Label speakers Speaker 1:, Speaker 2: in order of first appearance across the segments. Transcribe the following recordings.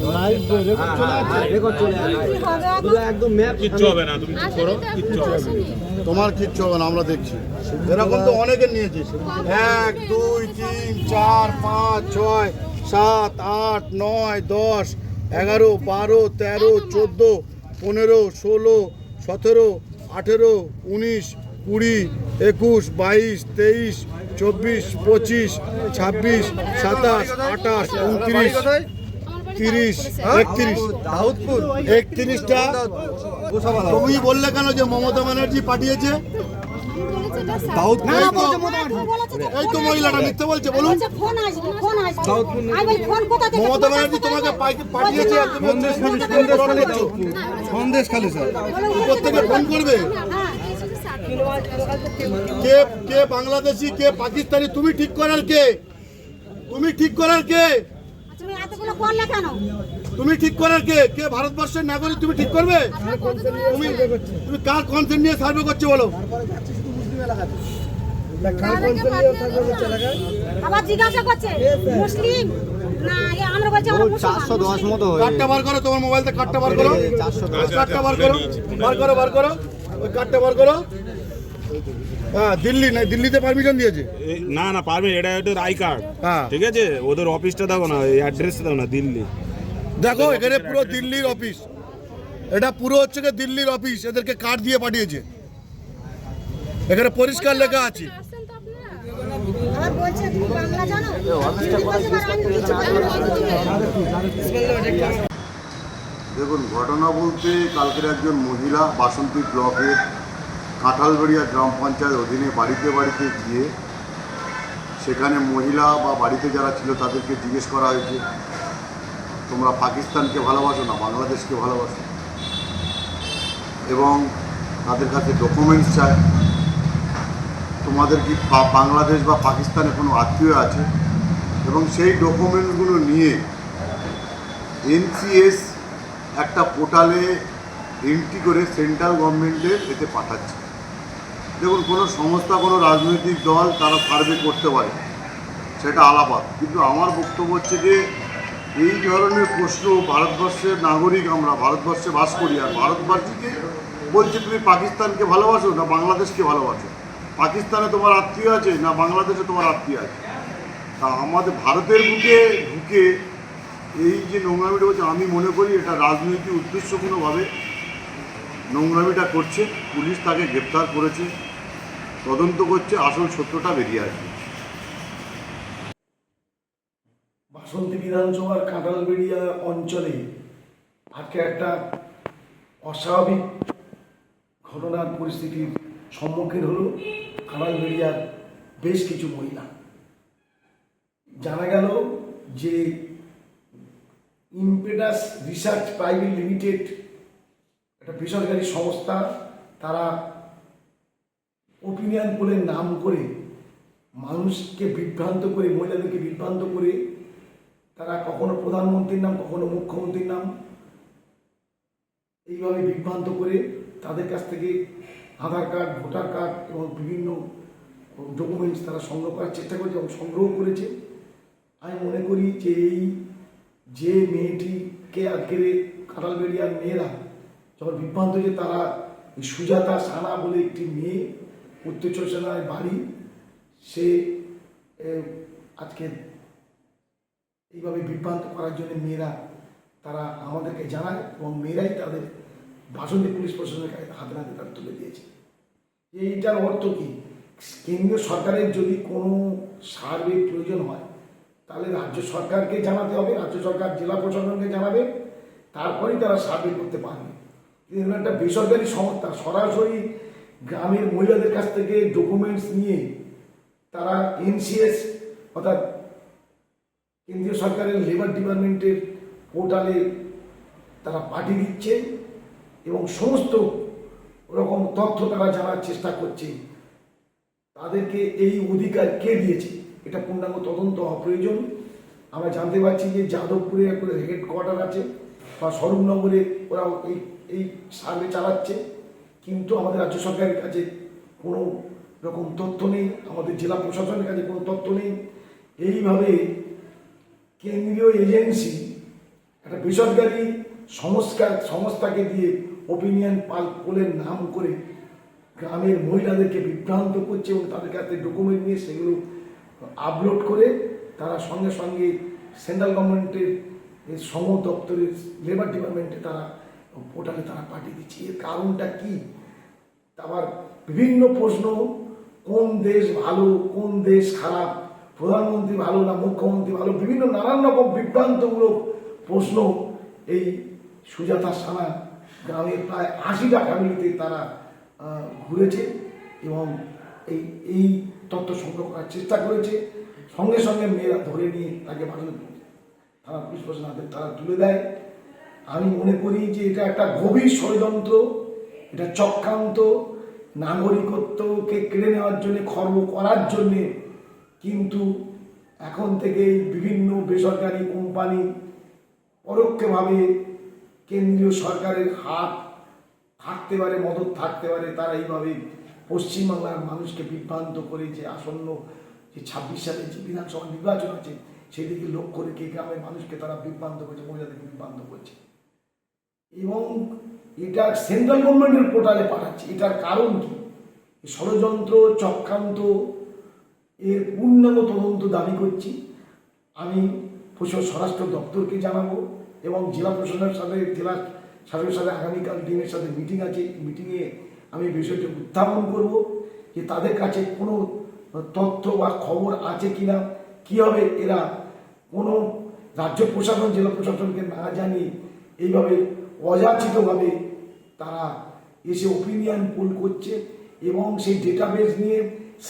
Speaker 1: তোমার
Speaker 2: কিচ্ছু হবে না আমরা দেখছি
Speaker 1: এরকম তো অনেকে নিয়েছিস এক দুই তিন চার পাঁচ ছয় সাত আট নয় দশ এগারো বারো তেরো চোদ্দো পনেরো ষোলো সতেরো আঠেরো উনিশ কুড়ি একুশ বাইশ তেইশ চব্বিশ পঁচিশ ছাব্বিশ সাতাশ আঠাশ উনত্রিশ তিরিশ হ্যাঁ? তুমি বললে কেন যে মমতা ব্যানার্জি পাঠিয়েছে তো বলছে বলুন মমতা তোমাকে পাঠিয়েছে সন্দেশ খালি করবে কে কে বাংলাদেশি কে পাকিস্তানি তুমি ঠিক করার কে তুমি ঠিক করার কে তুমি ঠিক করার কে কে ভারতবর্ষের নাগরিক তুমি ঠিক করবে তুমি তুমি কার কনসেন্ট নিয়ে সার্ভে করছো বলো চারশো কার্ডটা বার করো তোমার মোবাইল থেকে কার্ডটা বার করো কার্ডটা বার করো বার করো বার করো ওই কার্ডটা বার করো হ্যাঁ দিল্লি না দিল্লিতে পারমিশন দিয়েছে
Speaker 2: না না পারমি এটা ওদের আই কার্ড হ্যাঁ। ঠিক আছে ওদের অফিসটা দেখো না অ্যাড্রেসটা দেখো না দিল্লি
Speaker 1: দেখো এখানে পুরো দিল্লির অফিস এটা পুরো হচ্ছে কি দিল্লির অফিস এদেরকে কার্ড দিয়ে পাঠিয়েছে এখানে পরিষ্কার লেখা আছে দেখুন ঘটনা বলতে কালকের একজন মহিলা বাসন্তী ব্লকের কাঁঠালবেড়িয়া গ্রাম পঞ্চায়েত অধীনে বাড়িতে বাড়িতে গিয়ে সেখানে মহিলা বা বাড়িতে যারা ছিল তাদেরকে জিজ্ঞেস করা হয়েছে তোমরা পাকিস্তানকে ভালোবাসো না বাংলাদেশকে ভালোবাসো এবং তাদের কাছে ডকুমেন্টস চায় তোমাদের কি বাংলাদেশ বা পাকিস্তানে কোনো আত্মীয় আছে এবং সেই ডকুমেন্টসগুলো নিয়ে এনসিএস একটা পোর্টালে এন্ট্রি করে সেন্ট্রাল গভর্নমেন্টের এতে পাঠাচ্ছে দেখুন কোনো সংস্থা কোনো রাজনৈতিক দল তারা সার্ভে করতে পারে সেটা আলাপাত কিন্তু আমার বক্তব্য হচ্ছে যে এই ধরনের প্রশ্ন ভারতবর্ষের নাগরিক আমরা ভারতবর্ষে বাস করি আর ভারতবাসীকে বলছে তুমি পাকিস্তানকে ভালোবাসো না বাংলাদেশকে ভালোবাসো পাকিস্তানে তোমার আত্মীয় আছে না বাংলাদেশে তোমার আত্মীয় আছে তা আমাদের ভারতের বুকে ঢুকে এই যে নোংরামিটা হচ্ছে আমি মনে করি এটা রাজনৈতিক উদ্দেশ্য কোনোভাবে নোংরামিটা করছে পুলিশ তাকে গ্রেপ্তার করেছে তদন্ত করছে আসল সত্যটা বেরিয়ে আসবে বাসন্তী বিধানসভার কাঁঠালবেড়িয়া অঞ্চলে আজকে একটা অস্বাভাবিক ঘটনার পরিস্থিতির সম্মুখীন হলো কাঁঠালবেড়িয়ার বেশ কিছু মহিলা জানা গেল যে ইম্পেটাস রিসার্চ প্রাইভেট লিমিটেড একটা বেসরকারি সংস্থা তারা ওপিনিয়ন বলে নাম করে মানুষকে বিভ্রান্ত করে মহিলাদেরকে বিভ্রান্ত করে তারা কখনো প্রধানমন্ত্রীর নাম কখনো মুখ্যমন্ত্রীর নাম এইভাবে বিভ্রান্ত করে তাদের কাছ থেকে আধার কার্ড ভোটার কার্ড এবং বিভিন্ন ডকুমেন্টস তারা সংগ্রহ করার চেষ্টা করেছে এবং সংগ্রহ করেছে আমি মনে করি যে এই যে মেয়েটিকে আজকের বেড়িয়ার মেয়েরা যখন বিভ্রান্ত হয়েছে তারা সুজাতা সানা বলে একটি মেয়ে উত্তর চোষণায় বাড়ি সে আজকে এইভাবে বিভ্রান্ত করার জন্য মেয়েরা তারা আমাদেরকে জানায় এবং মেয়েরাই তাদের ভাষণে পুলিশ প্রশাসনের হাতে হাতে তারা তুলে দিয়েছে এইটার অর্থ কি কেন্দ্রীয় সরকারের যদি কোনো সার্ভে প্রয়োজন হয় তাহলে রাজ্য সরকারকে জানাতে হবে রাজ্য সরকার জেলা প্রশাসনকে জানাবে তারপরেই তারা সার্ভে করতে পারবে একটা বেসরকারি সংস্থা সরাসরি গ্রামের মহিলাদের কাছ থেকে ডকুমেন্টস নিয়ে তারা এনসিএস অর্থাৎ কেন্দ্রীয় সরকারের লেবার ডিপার্টমেন্টের পোর্টালে তারা পাঠিয়ে দিচ্ছে এবং সমস্ত রকম তথ্য তারা জানার চেষ্টা করছে তাদেরকে এই অধিকার কে দিয়েছে এটা পূর্ণাঙ্গ তদন্ত প্রয়োজন আমরা জানতে পারছি যে যাদবপুরে হেড কোয়ার্টার আছে বা স্বরূপনগরে ওরা এই এই সার্ভে চালাচ্ছে কিন্তু আমাদের রাজ্য সরকারের কাছে কোনো রকম তথ্য নেই আমাদের জেলা প্রশাসনের কাছে কোনো তথ্য নেই এইভাবে কেন্দ্রীয় এজেন্সি একটা বেসরকারি সংস্কার সংস্থাকে দিয়ে ওপিনিয়ন পাল পোলের নাম করে গ্রামের মহিলাদেরকে বিভ্রান্ত করছে এবং তাদের কাছে ডকুমেন্ট নিয়ে সেগুলো আপলোড করে তারা সঙ্গে সঙ্গে সেন্ট্রাল গভর্নমেন্টের শ্রম দপ্তরের লেবার ডিপার্টমেন্টে তারা পোর্টালে তারা পাঠিয়ে দিচ্ছে এর কারণটা কি আবার বিভিন্ন প্রশ্ন কোন দেশ ভালো কোন দেশ খারাপ প্রধানমন্ত্রী ভালো না মুখ্যমন্ত্রী ভালো বিভিন্ন নানান রকম বিভ্রান্তমূলক প্রশ্ন এই সুজাতা সানা গ্রামের প্রায় আশিটা ফ্যামিলিতে তারা ঘুরেছে এবং এই এই তথ্য সংগ্রহ করার চেষ্টা করেছে সঙ্গে সঙ্গে মেয়েরা ধরে নিয়ে তাকে পাঠানো থানা পুলিশ প্রশাসন তারা তুলে দেয় আমি মনে করি যে এটা একটা গভীর ষড়যন্ত্র এটা চক্রান্ত নাগরিকত্বকে কেড়ে নেওয়ার জন্য খর্ব করার জন্যে কিন্তু এখন থেকে বিভিন্ন বেসরকারি কোম্পানি পরোক্ষভাবে কেন্দ্রীয় সরকারের হাত থাকতে পারে মদত থাকতে পারে তারা এইভাবে পশ্চিমবাংলার মানুষকে বিভ্রান্ত করে যে আসন্ন যে ছাব্বিশ সালে যে বিধানসভা নির্বাচন আছে সেদিকে লক্ষ্য রেখে গ্রামের মানুষকে তারা বিভ্রান্ত করছে মহিলাদেরকে বিভ্রান্ত করছে এবং এটা সেন্ট্রাল গভর্নমেন্টের পোর্টালে পাঠাচ্ছে এটার কারণ কি ষড়যন্ত্র চক্রান্ত এর পূর্ণাঙ্গ তদন্ত দাবি করছি আমি স্বরাষ্ট্র দপ্তরকে জানাবো এবং জেলা প্রশাসনের সাথে জেলা শাসকের সাথে আগামীকাল দিনের সাথে মিটিং আছে মিটিংয়ে আমি বিষয়টি উত্থাপন করব যে তাদের কাছে কোনো তথ্য বা খবর আছে কি না কীভাবে এরা কোনো রাজ্য প্রশাসন জেলা প্রশাসনকে না জানিয়ে এইভাবে অযাচিতভাবে তারা এসে ওপিনিয়ন পোল করছে এবং সেই ডেটাবেস নিয়ে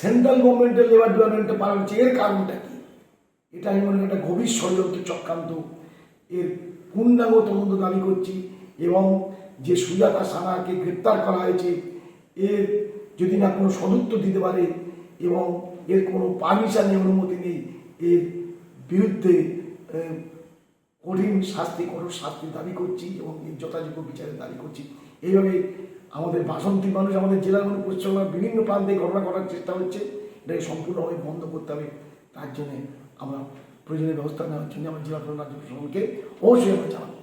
Speaker 1: সেন্ট্রাল গভর্নমেন্টের লেবার ডিপার্টমেন্টে পারা হচ্ছে এর কারণটা কি এটা আমি মনে একটা গভীর ষড়যন্ত্র চক্রান্ত এর পূর্ণাঙ্গ তদন্ত দাবি করছি এবং যে সুজাতা সানাকে গ্রেপ্তার করা হয়েছে এর যদি না কোনো সদুত্ব দিতে পারে এবং এর কোনো পারমিশন অনুমতি নেই এর বিরুদ্ধে কঠিন শাস্তি কঠোর শাস্তি দাবি করছি এবং যথাযোগ্য বিচারের দাবি করছি এইভাবে আমাদের বাসন্তী মানুষ আমাদের জেলার মধ্যে পশ্চিমবঙ্গের বিভিন্ন প্রান্তে ঘটনা করার চেষ্টা হচ্ছে এটাকে সম্পূর্ণভাবে বন্ধ করতে হবে তার জন্যে আমরা প্রয়োজনীয় ব্যবস্থা নেওয়ার জন্য আমরা জেলা প্রধান রাজ্য প্রশাসনকে অবশ্যই আমরা জানাবো